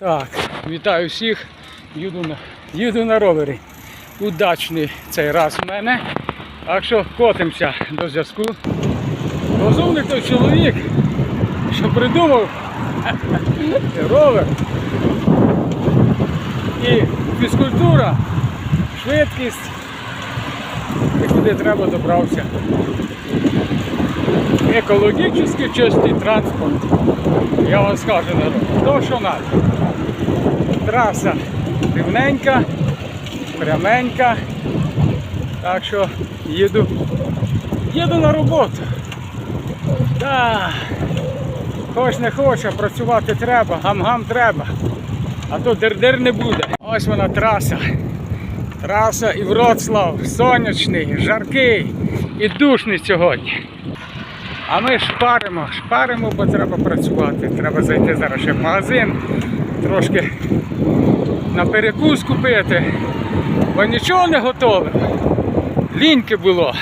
Так, вітаю всіх. Їду на, їду на ровері. Удачний цей раз у мене. Так що котимося до зв'язку. Розумний той чоловік, що придумав ровер. І фізкультура, швидкість. І куди треба добрався. Екологічний чистий транспорт. Я вам скажу народ, то що надо. Траса рівненька, пряменька. Так що їду, їду на роботу. Да. Хоч не хоче, працювати треба, гам-гам треба. А то дир-дир не буде. Ось вона траса. Траса і Вроцлав, сонячний, жаркий і душний сьогодні. А ми шпаримо, шпаримо, бо треба працювати. Треба зайти зараз ще в магазин, трошки на перекус купити, бо нічого не готове. Ліньки було.